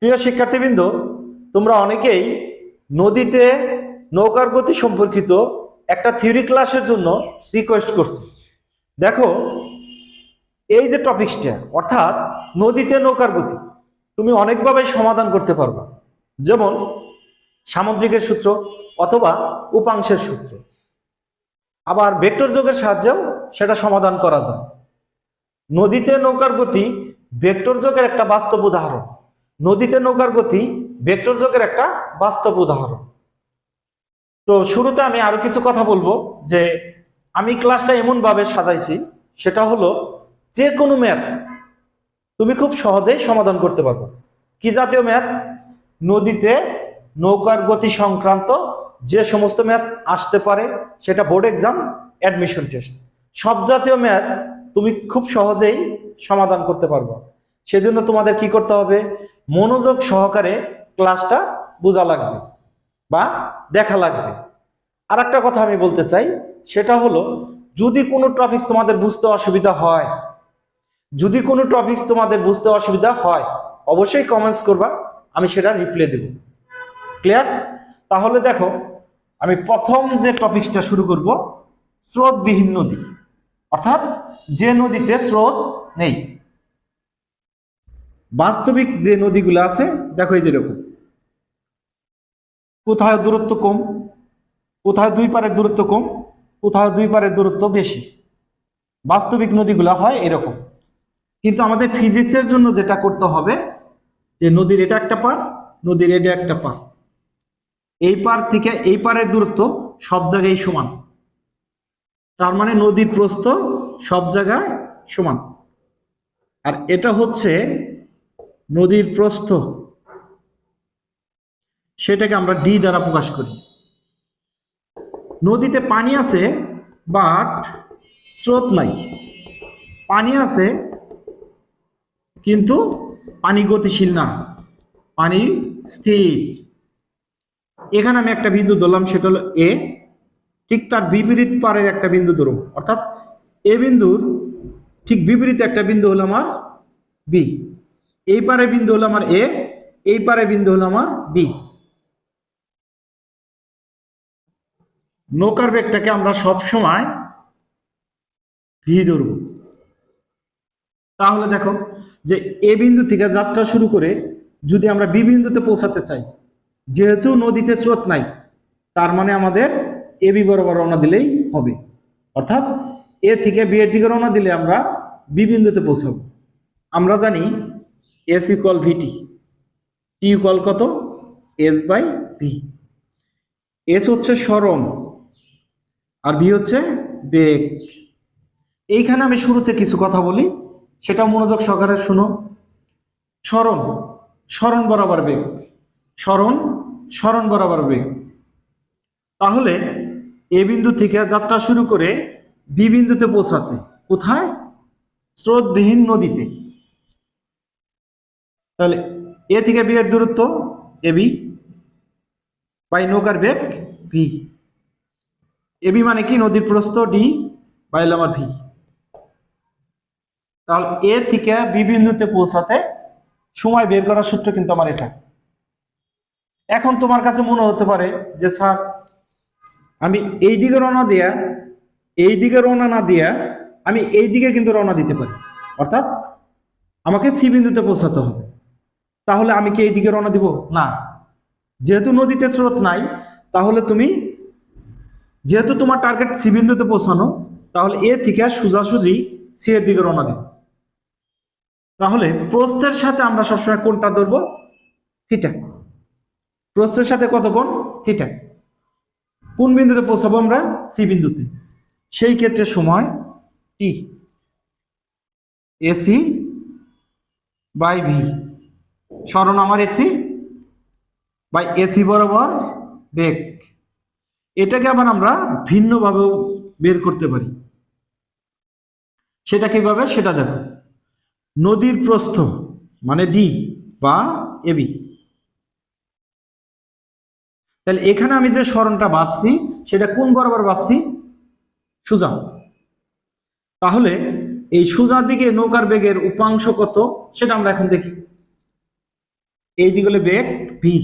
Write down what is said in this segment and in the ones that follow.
প্রিয় শিক্ষার্থীবৃন্দ, তোমরা অনেকেই নদীতে নৌকার গতি সম্পর্কিত একটা থিওরি ক্লাসের জন্য রিকোয়েস্ট করছ। দেখো, এই যে টপিকসটা, অর্থাৎ নদীতে নৌকার গতি, তুমি অনেকভাবে সমাধান করতে পারবে। যেমন সামুদ্রিকের সূত্র অথবা উপাংশের সূত্র। আবার ভেক্টর যোগের সাহায্যেও সেটা সমাধান করা যায়। নদীতে নৌকার গতি ভেক্টর যোগের একটা বাস্তব উদাহরণ। নদীতে নৌকার গতি ভেক্টর যোগের একটা বাস্তব উদাহরণ। তো শুরুতে আমি আরও কিছু কথা বলব যে আমি ক্লাসটা এমন ভাবে সাজাইছি, সেটা হলো যে কোনো ম্যাথ তুমি খুব সহজেই সমাধান করতে পারবে। কি জাতীয় ম্যাথ? নদীতে নৌকার গতি সংক্রান্ত যে সমস্ত ম্যাথ আসতে পারে, সেটা বোর্ড এক্সাম, অ্যাডমিশন টেস্ট। সব জাতীয় ম্যাথ তুমি খুব সহজেই সমাধান করতে পারবে। সেজন্য তোমাদের কি করতে হবে? মনোযোগ সহকারে ক্লাসটা বোঝা লাগবে বা দেখা লাগবে। আর একটা কথা আমি বলতে চাই, সেটা হলো, যদি কোনো টপিকস তোমাদের বুঝতে অসুবিধা হয়, যদি কোনো টপিকস তোমাদের বুঝতে অসুবিধা হয়, অবশ্যই কমেন্টস করবা, আমি সেটা রিপ্লাই দেব। ক্লিয়ার তাহলে দেখো, আমি প্রথম যে টপিকসটা শুরু করব, স্রোতবিহীন নদী। অর্থাৎ যে নদীতে স্রোত নেই। বাস্তবিক যে নদীগুলো আছে, দেখো এই যেরকম কোথায় দূরত্ব কম, কোথায় দুই পারের দূরত্ব কম, কোথায় দুই পারের দূরত্ব বেশি? বাস্তবিক নদীগুলো হয় এরকম। কিন্তু আমাদের ফিজিক্সের জন্য যেটা করতে হবে, যে নদীর এটা একটা পার, নদীর এটা একটা পার। এই পার থেকে এই পারের দূরত্ব সব জায়গায় সমান। তার মানে নদীর প্রস্থ সব জায়গায় সমান। আর এটা হচ্ছে নদীর প্রস্থ। সেটাকে আমরা ডি দ্বারা প্রকাশ করি। নদীতে পানি আছে বাট স্রোত নাই। পানি আছে, কিন্তু পানি গতিশীল না। পানি স্থির। এখানে আমি একটা বিন্দু ধরলাম, সেটা হলো এ ঠিক তার বিপরীত পারের একটা বিন্দু ধরুন। অর্থাৎ এ বিন্দুর ঠিক বিপরীত একটা বিন্দু হলো আমার বি এই পারের বিন্দু হলো আমার এ এই পারের বিন্দু হলো আমার বি নৌকার বেগটাকে আমরা সব সময় ভি ধরব। তাহলে দেখো যে এ বিন্দু থেকে যাত্রা শুরু করে যদি আমরা বি বিন্দুতে পৌঁছাতে চাই, যেহেতু নদীতে স্রোত নাই, তার মানে আমাদের এ বি বরাবর রওনা দিলেই হবে। অর্থাৎ এ থেকে বি এর দিকে রওনা দিলে আমরা বি বিন্দুতে পৌঁছাবো। আমরা জানি S equal VT T equal কত? এস বাই ভি এস হচ্ছে সরণ আর ভি হচ্ছে বেগ। এইখানে আমি শুরুতে কিছু কথা বলি, সেটা মনোযোগ সহকারে শুনো। স্মরণ স্মরণ বরাবর বেগ। স্মরণ স্মরণ বরাবর বেগ। তাহলে এ বিন্দু থেকে যাত্রা শুরু করে বি বিন্দুতে পৌঁছাতে, কোথায়? স্রোতবিহীন নদীতে। তাহলে এ থেকে বি এর দূরত্ব এ বি বাই নৌকার বেগ ভি এ বি মানে কি? নদীর প্রস্থ ডি বাইল আমার ভি তাহলে এ থেকে বি বিন্দুতে পৌঁছাতে সময় বের করার সূত্র কিন্তু আমার এটা। এখন তোমার কাছে মনে হতে পারে যে, স্যার, আমি এই দিকে রওনা দেয়া, এই দিকে রওনা না দিয়া, আমি এই দিকে কিন্তু রওনা দিতে পারি। অর্থাৎ আমাকে সি বিন্দুতে পৌঁছাতে হবে। তাহলে আমি কি এই দিকে রওনা দিব? না। যেহেতু নদীতে স্রোত নাই, তাহলে তুমি, যেহেতু তোমার টার্গেট সি বিন্দুতে পৌঁছানো, তাহলে এ থেকে সোজাসুজি সি এর দিকে রওনা দিবে তাহলে প্রস্থের সাথে আমরা সবসময় কোনটা ধরবো থিটা। প্রস্থের সাথে কত কোণ? থিটা। কোন বিন্দুতে পৌঁছাবো আমরা? সি বিন্দুতে। সেই ক্ষেত্রে সময় টি। AC by V. স্মরণ আমার এসি? বাই এসি বরাবর বেগ। এটাকে আবার আমরা ভিন্নভাবেও বের করতে পারি। সেটা কীভাবে? সেটা দেখো। নদীর প্রস্থ মানে ডি বা এবি তাহলে এখানে আমি যে স্মরণটা বাঁধছি, সেটা কোন বরাবর ভাবছি সুজা। তাহলে এই সুজার দিকে নৌকার বেগের উপাংশ কত? সেটা আমরা এখন দেখি। এই দিক হলে বেগ ভি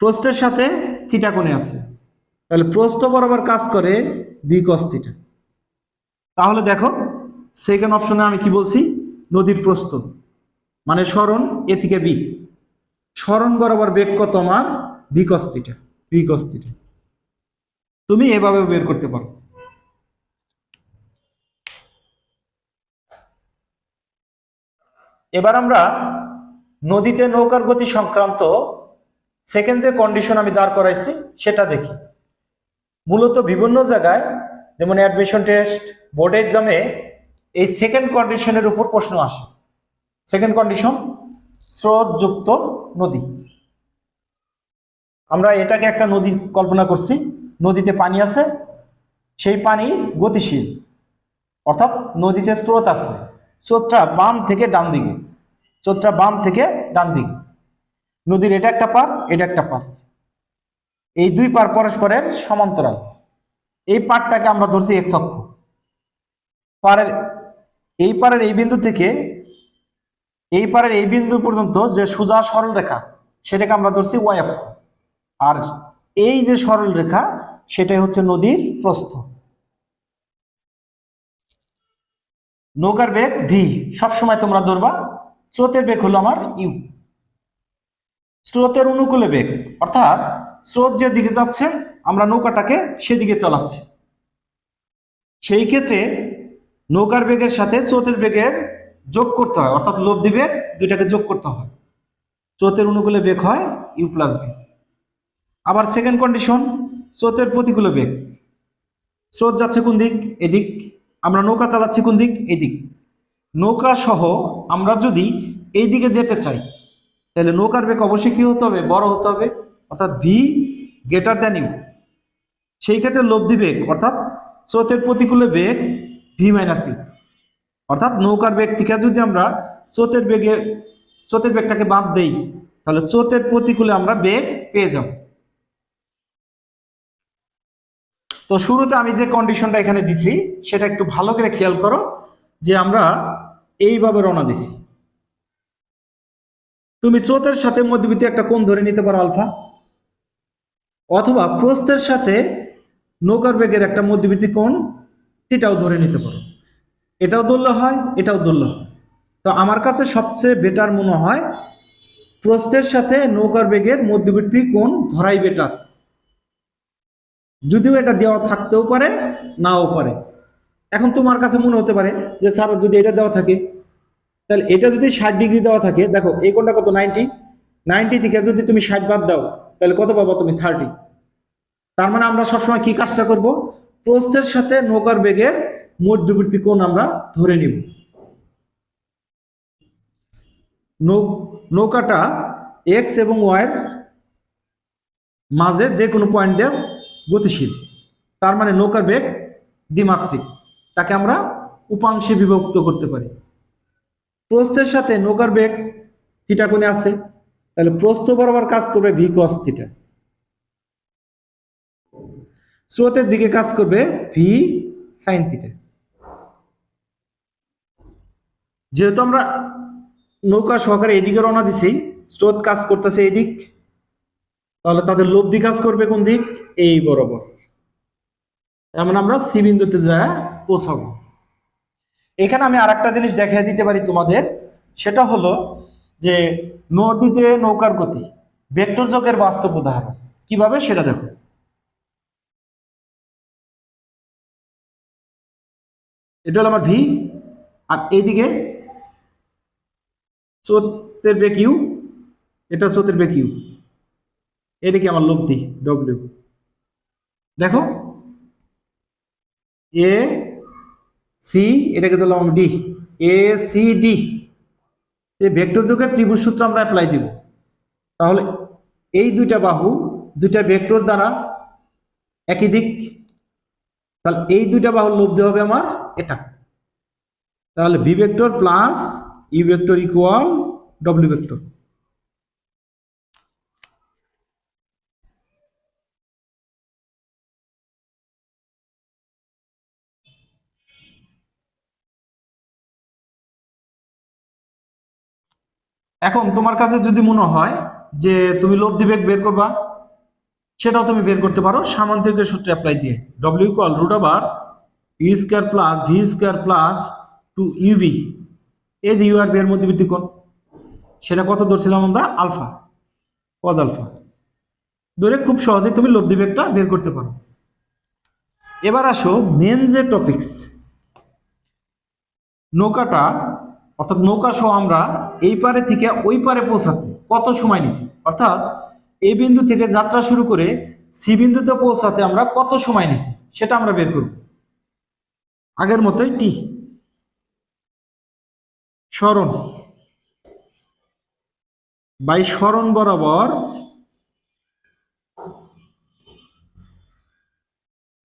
প্রস্থের সাথে থিটা কোণে আছে। তাহলে প্রস্থ বরাবর কাজ করে বি কস থিটা তাহলে দেখো সেকেন্ড অপশনে আমি কি বলছি? নদীর প্রস্থ। মানে সরণ এ থেকে বি সরণ বরাবর বেগ কত আমার? B cos theta B cos theta তুমি এভাবে বের করতে পারো। এবার আমরা নদীতে নৌকার গতি সংক্রান্ত সেকেন্ড যে কন্ডিশন আমি দাঁড় করাইছি, সেটা দেখি। মূলত বিভিন্ন জায়গায়, যেমন অ্যাডমিশন টেস্ট বোর্ড এক্সামে এই সেকেন্ড কন্ডিশনের উপর প্রশ্ন আসে। সেকেন্ড কন্ডিশন স্রোতযুক্ত নদী। আমরা এটাকে একটা নদী কল্পনা করছি। নদীতে পানি আছে, সেই পানি গতিশীল। অর্থাৎ নদীতে স্রোত আছে। স্রোতটা বাম থেকে ডান দিকে। স্রোতটা বাম থেকে ডান দিকে। নদীর এটা একটা পার, এটা একটা পার। এই দুই পার পরস্পরের সমান্তরাল। এই পারটাকে আমরা ধরছি এক অক্ষ। পারের, এই পারের এই বিন্দু থেকে, এই পারের এই বিন্দু পর্যন্ত যে সোজা সরল রেখা, সেটাকে আমরা ধরছি ওয়াই অক্ষ। আর এই যে সরল রেখা, সেটাই হচ্ছে নদীর প্রস্থ। নৌকার বেগ ভি। সবসময় তোমরা ধরবা স্রোতের বেগ হলো আমার ইউ। স্রোতের অনুকূলে বেগ, অর্থাৎ স্রোত যে দিকে যাচ্ছে, আমরা নৌকাটাকে সেদিকে চালাচ্ছি। সেই ক্ষেত্রে নৌকার বেগের সাথে স্রোতের বেগের যোগ করতে হয়, অর্থাৎ লব্ধি বেগ দুইটাকে যোগ করতে হয়। স্রোতের অনুকূলে বেগ হয় ইউ প্লাস বি। আবার সেকেন্ড কন্ডিশন, স্রোতের প্রতিকূলে বেগ। স্রোত যাচ্ছে কোন দিক? এদিক। আমরা নৌকা চালাচ্ছি কোন দিক? এদিক। নৌকা সহ আমরা যদি এই দিকে যেতে চাই, তাহলে নৌকার বেগ অবশ্যই কী হতে হবে? বড় হতে হবে। অর্থাৎ ভি গ্রেটার দ্যান ইউ সেই ক্ষেত্রে লব্ধি বেগ, অর্থাৎ স্রোতের প্রতিকূলে বেগ ভি মাইনাস ইউ অর্থাৎ নৌকার বেগ থেকে যদি আমরা স্রোতের বেগে, স্রোতের বেগটাকে বাদ দেই, তাহলে স্রোতের প্রতিকূলে আমরা বেগ পেয়ে যাব। তো শুরুতে আমি যে কন্ডিশনটা এখানে দিছি, সেটা একটু ভালো করে খেয়াল করো। যে আমরা এইভাবে রওনা দিছি। তুমি স্রোতের সাথে মধ্যবিত্তি একটা কোণ ধরে নিতে পারো, আলফা। অথবা প্রস্থের সাথে নৌকার বেগের একটা মধ্যবিত্তি কোণ সেটাও ধরে নিতে পারো। এটাও ধরলে হয়, এটাও ধরলে হয়। তো আমার কাছে সবচেয়ে বেটার মনে হয় প্রস্থের সাথে নৌকার বেগের মধ্যবর্তী কোণ ধরাই বেটার যদিও এটা দেওয়া থাকতেও পারে, নাও পারে। এখন তোমার কাছে মনে হতে পারে যে, স্যার, যদি এটা দেওয়া থাকে, তাহলে এটা যদি ষাট ডিগ্রি দেওয়া থাকে, দেখো, এই কোণটা কত? নাইনটি? নাইনটি থেকে যদি তুমি ষাট বাদ দাও, তাহলে কত পাবো তুমি? থার্টি। তার মানে আমরা সবসময় কি কাজটা করব? প্রস্থের সাথে নৌকার বেগের মধ্যবর্তী কোণ আমরা ধরে নিব। নৌকাটা এক্স এবং ওয়াইয়ের মাঝে যে কোনো পয়েন্ট দিয়ে গতিশীল। তার মানে নৌকার বেগ দ্বিমাত্রিক। তাকে আমরা উপাংশে বিভক্ত করতে পারি। প্রস্থের সাথে নৌকার বেগ থিটা কোণে আছে, তাহলে প্রস্থ বরাবর কাজ করবে ভি ক্রস থিটা। স্রোতের দিকে কাজ করবে ভি সাইন থিটা। যেহেতু আমরা নৌকা সহকারে এদিকে রওনা দিছি, স্রোত কাজ করতেছে এদিক, তাহলে তাদের লব্ধি কাজ করবে কোন দিক? এই বরাবর। এমন আমরা সি বিন্দুতে যা পৌঁছাবো। এখানে আমি আরেকটা জিনিস দেখিয়ে দিতে পারি তোমাদের। সেটা হলো যে নদীতে নৌকার গতি, ভেক্টর যোগের বাস্তব উদাহরণ। কীভাবে? সেটা দেখো। এটা হলো আমার ভি আর এইদিকে চোতের বেগ ইউ এটা চোতের বেগ ইউ এটা কি আমার লব্ধি ডব্লিউ দেখো এ সি, এটাকে দিলাম ডি, এ, সি, ডি। এই ভেক্টর যোগের ত্রিভুজ সূত্র আমরা অ্যাপ্লাই দিব। তাহলে এই দুইটা বাহু, দুইটা ভেক্টর দ্বারা একই দিক, তাহলে এই দুইটা বাহুর লব্ধি হবে আমার এটা। তাহলে V vector plus U vector equal W vector. এখন তোমার কাছে যদি মনে হয় যে তুমি লব্ধি বেগ বের করবা, সেটাও তুমি বের করতে পারো। সামান্তরিকের সূত্রে অ্যাপ্লাই দিয়ে। W call root over U square plus V square plus two UB এই যে ইউ আর বি এর কোণ সেটা কত ধরছিলাম আমরা? Alpha cos alpha. ধরে খুব সহজে তুমি লব্ধি বেগটা বের করতে পারো। এবার আসো মেন যে টপিকস নৌকাটা, অর্থাৎ নৌকা সহ আমরা এই পারে থেকে ওই পারে পৌঁছাতে কত সময় নিছি? অর্থাৎ এই বিন্দু থেকে যাত্রা শুরু করে সি বিন্দুতে পৌঁছাতে আমরা কত সময় নিছি? সেটা আমরা বের করব। আগের মতোই টি। স্মরণ। বাই স্মরণ বরাবর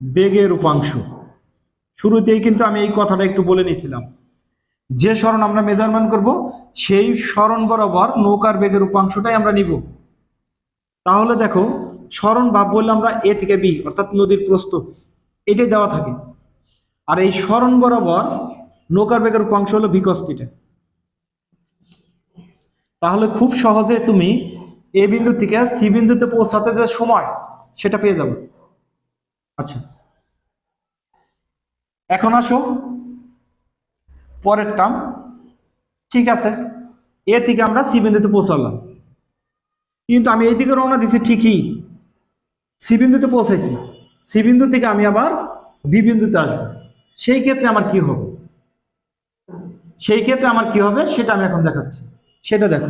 বেগের উপাংশ। শুরুতেই কিন্তু আমি এই কথাটা একটু বলে নিয়েছিলাম যে স্মরণ আমরা মেজারমেন্ট করব, সেই স্মরণ বরাবর নৌকার বেগের উপাংশটাই আমরা নিব। তাহলে দেখো, স্মরণ ভাব বললে আমরা এ থেকে বি, অর্থাৎ নদীর প্রস্থ, এটাই দেওয়া থাকে। আর এই স্মরণ বরাবর নৌকার বেগের উপাংশ হলো বিকস্তিটা তাহলে খুব সহজে তুমি এ বিন্দু থেকে সি বিন্দুতে পৌঁছাতে যে সময়, সেটা পেয়ে যাবে। আচ্ছা। এখন আসো পরের টার্ম ঠিক আছে? এ থেকে আমরা সি বিন্দুতে পৌঁছালাম। কিন্তু আমি এইদিকে রওনা দিছি ঠিকই। সি বিন্দুতে পৌঁছাইছি। সি বিন্দু থেকে আমি আবার বি বিন্দুতে আসব। সেই ক্ষেত্রে আমার কি হবে? সেই ক্ষেত্রে আমার কি হবে? সেটা আমি এখন দেখাচ্ছি। সেটা দেখো।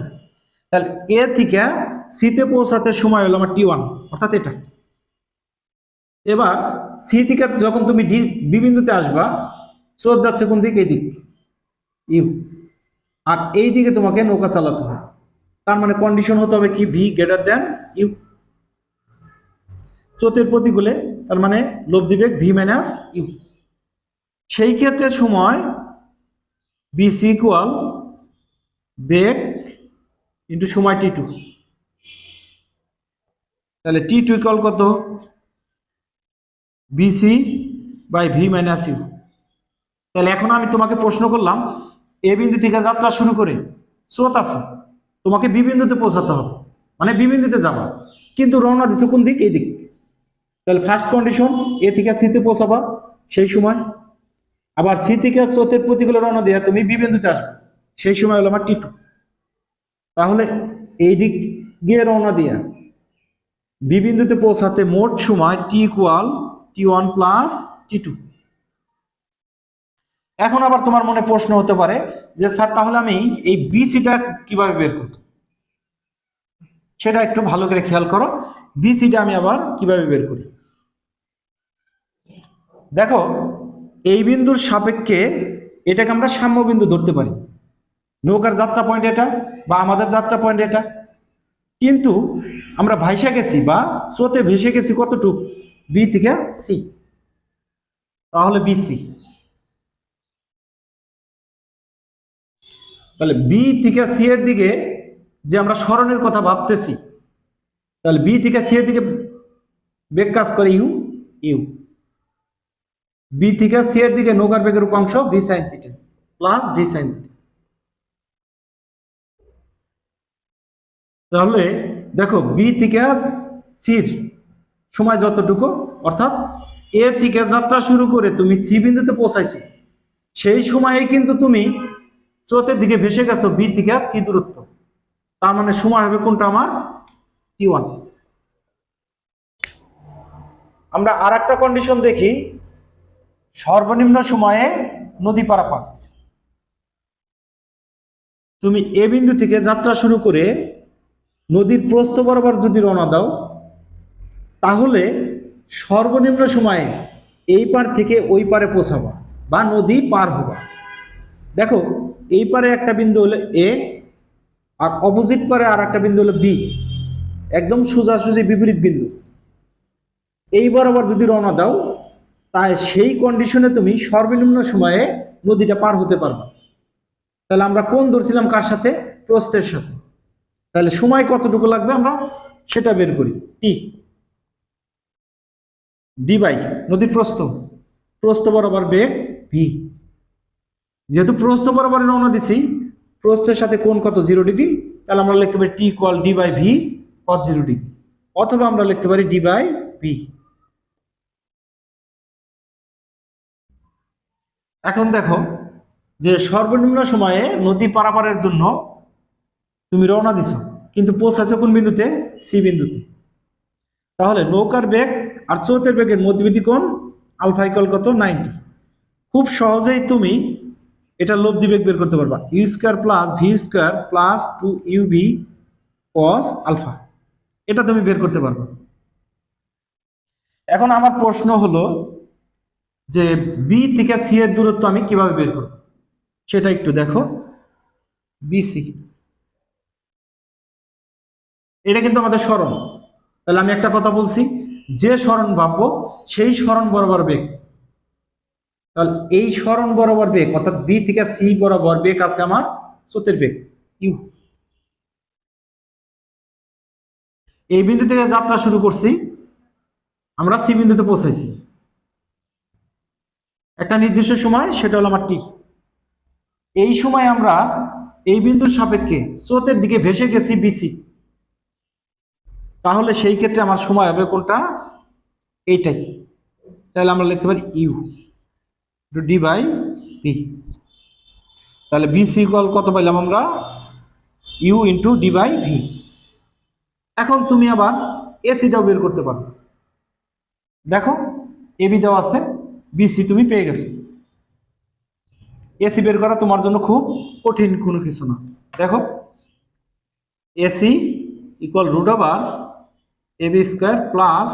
তাহলে এ থেকে সিতে পৌঁছাতে সময় হলো আমার টি ওয়ান অর্থাৎ এটা। এবার সি থেকে যখন তুমি ডি বি বিন্দুতে আসবা স্রোত যাচ্ছে কোন দিক? এই দিক ইউ। আর এই দিকে তোমাকে নৌকা চালাতে হবে। তার মানে কন্ডিশন হতে হবে কি? ভি গ্রেটার দেন ইউ চোতের প্রতিকূলে, তার মানে লব্ধি বেগ ভি মাইনাস ইউ সেই ক্ষেত্রে সময় বিসি ইকুয়াল বেগ ইন্টু সময় টি টু তাহলে টি টু ইকুয়াল কত? BC by V minus U তাহলে এখন আমি তোমাকে প্রশ্ন করলাম এ বিন্দু থেকে যাত্রা শুরু করে, স্রোত আছে। তোমাকে বি বিন্দুতে পৌঁছাতে হবে। মানে বি বিন্দুতে যাবা। কিন্তু রওনা দিচ্ছে কোন দিক? এই দিক। তাহলে ফার্স্ট কন্ডিশন এ থেকে সিতে পৌঁছাবা। সেই সময় আবার সি থেকে স্রোতের প্রতিকূলে রওনা দেওয়া তুমি বি বিন্দুতে আসবে। সেই সময় হলো আমার টি টু। তাহলে এই দিক গিয়ে রওনা দিয়া। বি বিন্দুতে পৌঁছাতে মোট সময় T equal T one plus T two এখন আবার তোমার মনে প্রশ্ন হতে পারে যে, স্যার, তাহলে আমি এই বিসিটা কীভাবে বের করব? সেটা একটু ভালো করে খেয়াল করো। বিসিটা আমি আবার কীভাবে বের করি? দেখো, এই বিন্দুর সাপেক্ষে এটাকে আমরা সাম্য বিন্দু ধরতে পারি। নৌকার যাত্রা পয়েন্ট এটা বা আমাদের যাত্রা পয়েন্ট এটা। কিন্তু আমরা ভাইসা গেছি বা স্রোতে ভেসে গেছি কতটুক? বি থেকে সি তাহলে বিসি তাহলে বি থেকে সি এর দিকে যে আমরা স্মরণের কথা ভাবতেছি, তাহলে বি থেকে সি এর দিকে বেগ কাজ করে ইউ ইউ বি থেকে সি এর দিকে নৌকার বেগের উপাংশ V sine theta plus V sine theta তাহলে দেখো বি থেকে সির সময় যতটুকু, অর্থাৎ এ থেকে যাত্রা শুরু করে তুমি সি বিন্দুতে পৌঁছাইছো, সেই সময়ে কিন্তু তুমি স্রোতের দিকে ভেসে গেছো বি থেকে সি দূরত্ব। তার মানে সময় হবে কোনটা আমার? টি ওয়ান আমরা আর একটা কন্ডিশন দেখি, সর্বনিম্ন সময়ে নদী পারাপার। তুমি এ বিন্দু থেকে যাত্রা শুরু করে নদীর প্রস্থ বরাবর যদি রওনা দাও, তাহলে সর্বনিম্ন সময়ে এই পার থেকে ওই পারে পৌঁছাবা বা নদী পার হবা। দেখো এই পারে একটা বিন্দু হলো এ আর অপোজিট পারে আর একটা বিন্দু হলো বি একদম সোজাসুজি বিপরীত বিন্দু। এই বরাবর যদি রওনা দাও, তাই সেই কন্ডিশনে তুমি সর্বনিম্ন সময়ে নদীটা পার হতে পারবে। তাহলে আমরা কোন ধরছিলাম কার সাথে? প্রস্থের সাথে। তাহলে সময় কতটুকু লাগবে আমরা সেটা বের করি। টি ডি বাই, নদীর প্রস্থ। প্রস্থ বরাবর বেগ ভি যেহেতু প্রস্থ বরাবর রওনা দিছি, প্রস্থের সাথে কোন কত? জিরো ডিগ্রি তাহলে আমরা লিখতে পারি T call D by V cos zero degree অথবা আমরা লিখতে পারি ডি বাই ভি এখন দেখো যে সর্বনিম্ন সময়ে নদী পারাপারের জন্য তুমি রওনা দিছ, কিন্তু পৌঁছাছো কোন বিন্দুতে? সি বিন্দুতে। তাহলে নৌকার বেগ আর চৌতের বেগের মধ্যবর্তী কোণ আলফা ইকুয়াল কত? নাইনটি খুব সহজেই তুমি এটা লব্ধি বেগ বের করতে পারবা। U square plus V square plus two U V cos alpha এটা তুমি বের করতে পারবা। এখন আমার প্রশ্ন হলো যে বি থেকে সি এর দূরত্ব আমি কীভাবে বের করব? সেটা একটু দেখো। বিসি এটা কিন্তু আমাদের স্মরণ। তাহলে আমি একটা কথা বলছি। যে স্মরণ ভাববো, সেই স্মরণ বরাবর বেগ। তাহলে এই স্মরণ বরাবর বেগ, অর্থাৎ বি থেকে সি বরাবর বেগ আছে আমার স্রোতের বেগ ইউ এই বিন্দু থেকে যাত্রা শুরু করছি। আমরা সি বিন্দুতে পৌঁছাইছি। একটা নির্দিষ্ট সময়, সেটা হলো আমার টি এই সময় আমরা এই বিন্দুর সাপেক্ষে স্রোতের দিকে ভেসে গেছি বিসি তাহলে সেই ক্ষেত্রে আমার সময় হবে কোনটা? এইটাই। তাহলে আমরা লিখতে পারি ইউ ডি বাই পি তাহলে বি সি ইকুয়াল কত পাইলাম আমরা? U into D by V এখন তুমি আবার এসিটাও বের করতে পারো। দেখো এবি দেওয়া আছে বিসি তুমি পেয়ে গেছো। এসি বের করা তোমার জন্য খুব কঠিন কোনো কিছু না। দেখো AC equal root over AB square plus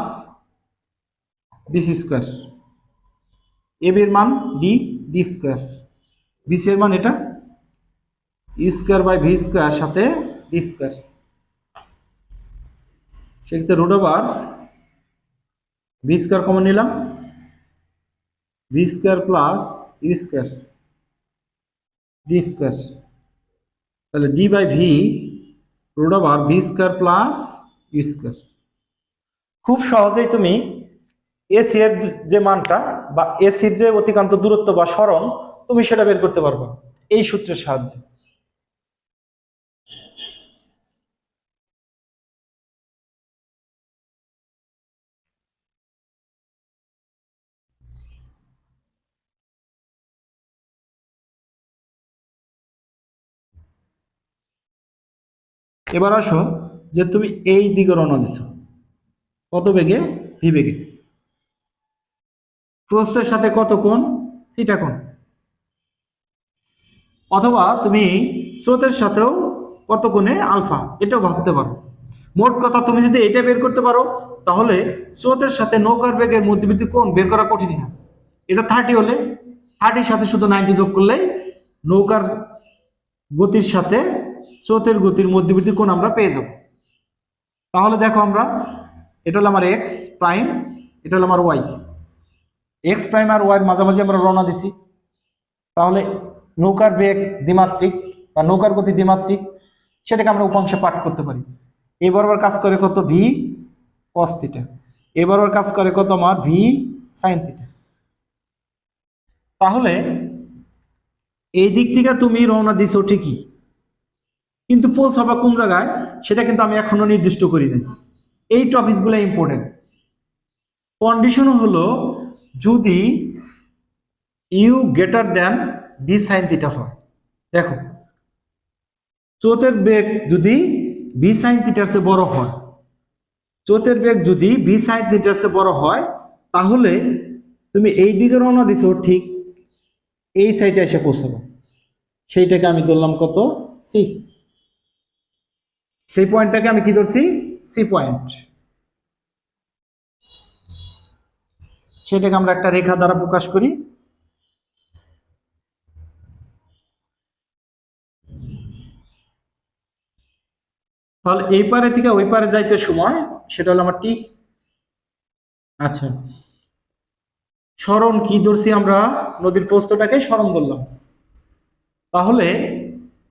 BC square এবির মান ডি ডি স্কোয়ার বিসি এর মান এটা? U square by V square সাথে ডি স্কোয়ার সেক্ষেত্রে root over V square common নিলাম। V square plus U square D square তাহলে D by V root over V square plus U square খুব সহজেই তুমি এসি যে মানটা বা এসির যে অতিকান্ত দূরত্ব বা স্মরণ তুমি সেটা বের করতে পারবে। এই সূত্রের সাহায্যে। এবার আসো যে তুমি এই দিকে রওনা দিছো। কত বেগে? ভি বেগে। প্রস্থের সাথে কত কোণ? থিটা কোণ। অথবা তুমি স্রোতের সাথেও কত কোণে আলফা? এটাও ভাবতে পারো। মোট কথা তুমি যদি এটা বের করতে পারো, তাহলে স্রোতের সাথে নৌকার বেগের মধ্যবর্তী কোণ বের করা কঠিন না। এটা থার্টি হলে থার্টির সাথে শুধু নাইনটি যোগ করলেই নৌকার গতির সাথে স্রোতের গতির মধ্যবর্তী কোণ আমরা পেয়ে যাব। তাহলে দেখো আমরা, এটা হলো আমার এক্স প্রাইম এটা হলো আমার ওয়াই এক্স প্রাইম আর ওয়াইয়ের মাঝামাঝি আমরা রওনা দিছি। তাহলে নৌকার বেগ দ্বিমাত্রিক বা নৌকার গতি দ্বিমাত্রিক, সেটাকে আমরা উপাংশে পাঠ করতে পারি। এ বরাবর কাজ করে কত? ভি কস থিটা এ বরাবর কাজ করে কত আমার? ভি সাইন তাহলে এই দিক থেকে তুমি রওনা দিছো ঠিকই। কিন্তু পৌঁছাবা কোন জায়গায়? সেটা কিন্তু আমি এখনও নির্দিষ্ট করি নাই। এই টপিকসগুলো ইম্পর্টেন্ট কন্ডিশন হলো যদি U greater than B sine theta হয়। দেখো চোতের বেগ যদি বি সাইন থিটার বড় হয় চোতের বেগ যদি বি সাইন থিটার বড় হয়, তাহলে তুমি এই দিকে রওনা দিছো, ঠিক এই সাইডে এসে পৌঁছাবে। সেইটাকে আমি ধরলাম কত? সি সেই পয়েন্টটাকে আমি কি ধরছি? সি পয়েন্ট সেটাকে আমরা একটা রেখা দ্বারা প্রকাশ করি। তাহলে এই পারে থেকে ওই পারে যাইতে সময়, সেটা হলো আমার টি আচ্ছা। স্মরণ কি ধরছি আমরা? নদীর প্রস্তটাকে স্মরণ ধরলাম। তাহলে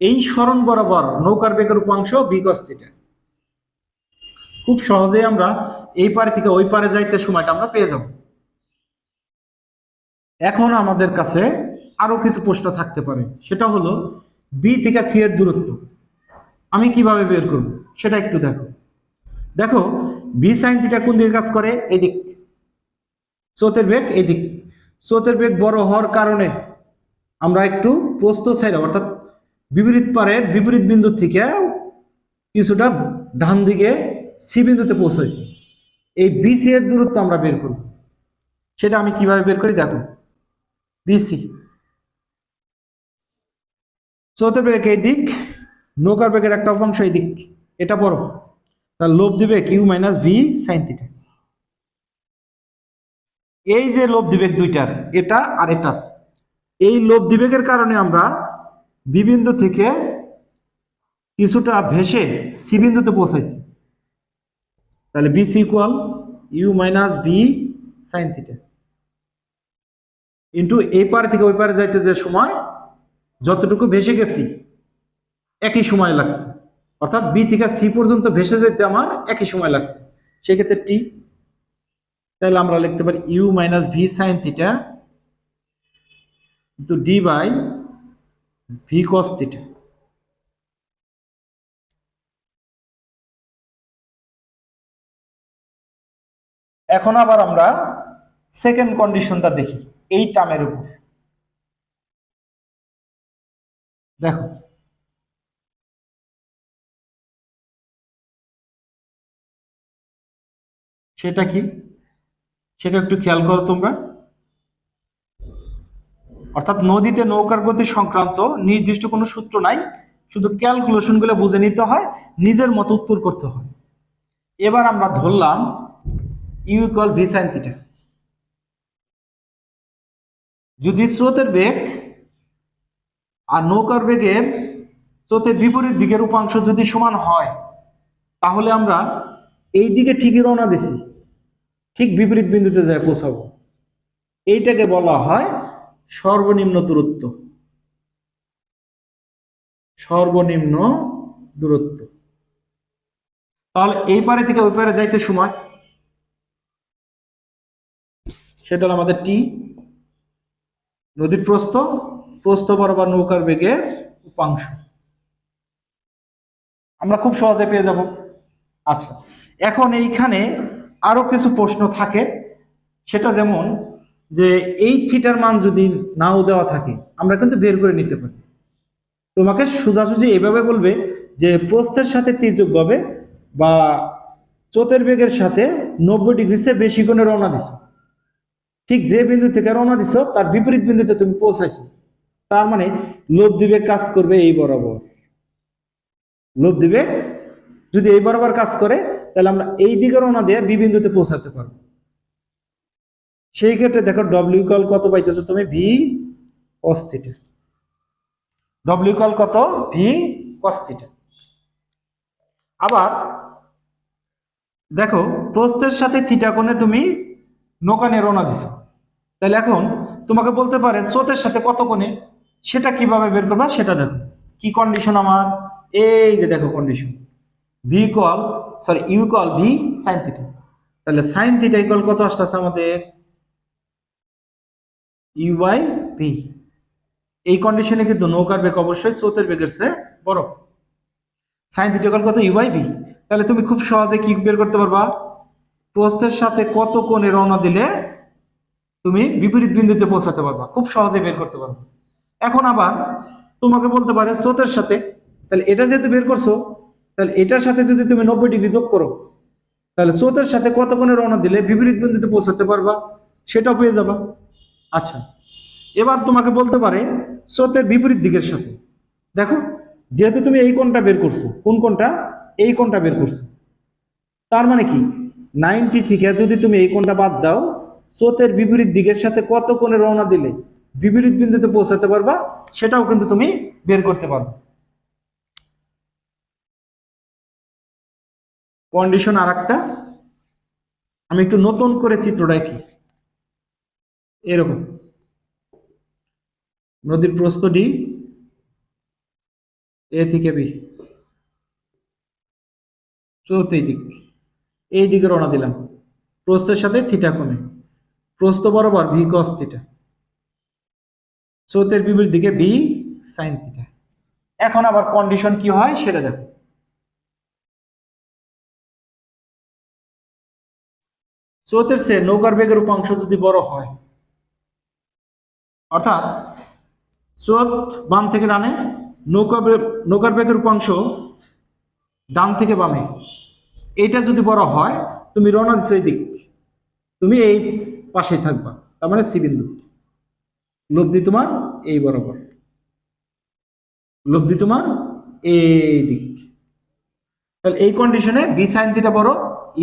এই স্মরণ বরাবর নৌকার বেগের উপাংশ বিকস থিটা খুব সহজেই আমরা এই পারে থেকে ওই পারে যাইতে সময়টা আমরা পেয়ে যাব। এখন আমাদের কাছে আরও কিছু প্রশ্ন থাকতে পারে। সেটা হলো বি থেকে সি এর দূরত্ব। আমি কীভাবে বের করব? সেটা একটু দেখো। দেখো বি সাইন থিটা কোন দিকে কাজ করে? এদিক। স্রোতের বেগ এদিক। স্রোতের বেগ বড় হওয়ার কারণে আমরা একটু প্রস্ত সাইড অর্থাৎ বিপরীত পারের বিপরীত বিন্দু থেকে কিছুটা ডান দিকে সি বিন্দুতে পৌঁছাইছি। এই বিসি এর দূরত্ব আমরা বের করব। সেটা আমি কীভাবে বের করি? দেখো। বিসি চৌথ বেগ এই দিক, নৌকার বেগের একটা অংশ এই দিক, এটা বড়। তার লোভ দিবে Q minus V sine theta এই যে লোভ দিবেগ দুইটার, এটা আর এটার। এই লোভ দিবেগের কারণে আমরা বিবিন্দু থেকে কিছুটা ভেসে সি বিন্দুতে পৌঁছাইছি। তাহলে B C equal U minus B sine theta into এই পার থেকে ওই পারে যাইতে যে সময়, যতটুকু ভেসে গেছি, একই সময় লাগছে। অর্থাৎ বি থেকে সি পর্যন্ত ভেসে যেতে আমার একই সময় লাগছে। সেক্ষেত্রে টি তাহলে আমরা লিখতে পারি U minus V sine theta into D by V cos theta এখন আবার আমরা সেকেন্ড কন্ডিশনটা দেখি। এই টার্মের উপর। দেখো। সেটা কি? সেটা একটু খেয়াল করো তোমরা। অর্থাৎ নদীতে নৌকার গতি সংক্রান্ত নির্দিষ্ট কোনো সূত্র নাই, শুধু ক্যালকুলেশনগুলো বুঝে নিতে হয়, নিজের মতো উত্তর করতে হয়। এবার আমরা ধরলাম U equal V sine theta যদি স্রোতের বেগ আর নৌকার বেগের স্রোতের বিপরীত দিকের উপাংশ যদি সমান হয়, তাহলে আমরা এই দিকে ঠিকই রওনা দিছি। ঠিক বিপরীত বিন্দুতে যায় পৌঁছাবো। এইটাকে বলা হয় সর্বনিম্ন দূরত্ব। সর্বনিম্ন দূরত্ব। তাহলে এই পারে থেকে ওই পারে যাইতে সময়। সেটা হলো আমাদের টি নদীর প্রস্থ প্রস্থ বরাবর নৌকার বেগের উপাংশ। আমরা খুব সহজে পেয়ে যাব। আচ্ছা এখন এইখানে আরও কিছু প্রশ্ন থাকে। সেটা যেমন যে এই থিটার মান যদি নাও দেওয়া থাকে, আমরা কিন্তু বের করে নিতে পারি। তোমাকে সোজাসুজি এভাবে বলবে যে প্রস্থের সাথে তির্যকভাবে বা চোতের বেগের সাথে নব্বই ডিগ্রিসে বেশি কোণে রওনা দিছ। ঠিক যে বিন্দু থেকে রওনা দিছ, তার বিপরীত বিন্দুতে তুমি পৌঁছাইছো। তার মানে লোভ দিবে, কাজ করবে এই বরাবর। লোভ দিবে, যদি এই বরাবর কাজ করে, তাহলে আমরা এই দিকে রওনা দিয়ে বি বিন্দুতে পৌঁছাতে পারব। সেই ক্ষেত্রে দেখো ডব্লিউ কল কত পাইতেছো তুমি? ভি অস্থিটা ডব্লিউ কল কত? ভি কস্থিটা আবার দেখো, প্রস্থের সাথে থিটা কোণে তুমি নৌকা নিয়ে রওনা দিছো। তাহলে এখন তোমাকে বলতে পারে চোতের সাথে কত কোণে? সেটা কীভাবে বের করবা সেটা দেখো। কি কন্ডিশন আমার? এই যে দেখো condition V call sorry U call V sine theta তাহলে সাইন থিটা ইকুয়াল কত আসতেছে আমাদের? ইউ বাই ভি এই কন্ডিশনে কিন্তু নৌকার বেগ অবশ্যই চোতের বেগের চেয়ে বড়। সাইন থিটা ইকুয়াল কত? ইউ বাই ভি তাহলে তুমি খুব সহজে কি বের করতে পারবা? প্রস্থের সাথে কত কোণে রওনা দিলে তুমি বিপরীত বিন্দুতে পৌঁছাতে পারবা? খুব সহজে বের করতে পারবা। এখন আবার তোমাকে বলতে পারে স্রোতের সাথে। তাহলে এটা যেহেতু বের করছ, তাহলে এটার সাথে যদি তুমি নব্বই ডিগ্রি যোগ করো, তাহলে স্রোতের সাথে কত কোণে রওনা দিলে বিপরীত বিন্দুতে পৌঁছাতে পারবা, সেটাও পেয়ে যাবা। আচ্ছা এবার তোমাকে বলতে পারে স্রোতের বিপরীত দিকের সাথে। দেখো, যেহেতু তুমি এই কোণটা বের করছ, কোন কোণটা? এই কোণটা বের করছ। তার মানে কি? নাইনটি থেকে যদি তুমি এই কোণটা বাদ দাও, স্রোতের বিপরীত দিকের সাথে কত কোণে রওনা দিলে বিপরীত বিন্দুতে পৌঁছাতে পারবা, সেটাও কিন্তু তুমি বের করতে পারবে। কন্ডিশন আর একটা আমি একটু নতুন করে চিত্রটা আঁকি। এরকম। নদীর প্রস্থ ডি, এ থেকে বি। চৌথ দিক। এই দিকে রওনা দিলাম। প্রস্থের সাথে থিটা কোণে প্রস্থ বরাবর ভি কস থিটা স্রোতের বিপরীত দিকে বি সাইন থিটা এখন আবার কন্ডিশন কি হয় সেটা দেখো। স্রোতের সে নৌকার বেগের উপাংশ যদি বড় হয়, অর্থাৎ স্রোত বাম থেকে ডানে, নৌকা নৌকার বেগের উপাংশ ডান থেকে বামে। এইটা যদি বড় হয়, তুমি রওনা দিচ্ছ এই দিক তুমি এই পাশেই থাকবা। তার মানে সি বিন্দু। লব্ধি তোমার এই বরাবর। লব্ধি তোমার এই দিক তাহলে এই কন্ডিশনে বি সাইন থিটা বড়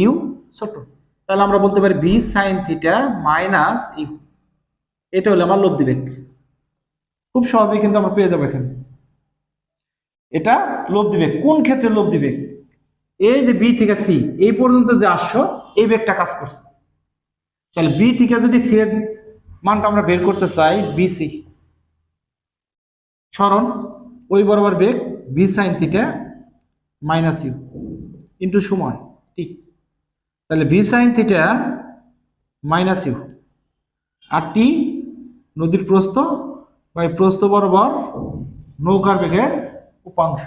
ইউ ছোট। তাহলে আমরা বলতে পারি B sine theta minus U এটা হলো আমার লব্ধি বেগ। খুব সহজেই কিন্তু আমরা পেয়ে যাব এখানে। এটা লব্ধি বেগ। কোন ক্ষেত্রে লব্ধি বেগ? এই যে বি থেকে সি এই পর্যন্ত যে আসছো, এই বেগটা কাজ করছে। তাহলে বি থেকে যদি সি এর মানটা আমরা বের করতে চাই বিসি স্মরণ ওই বরাবর বেগ B sine theta minus U into সময় টি তাহলে B sine theta minus U আর টি নদীর প্রস্থ, বা প্রস্থ বরাবর নৌকার বেগের উপাংশ।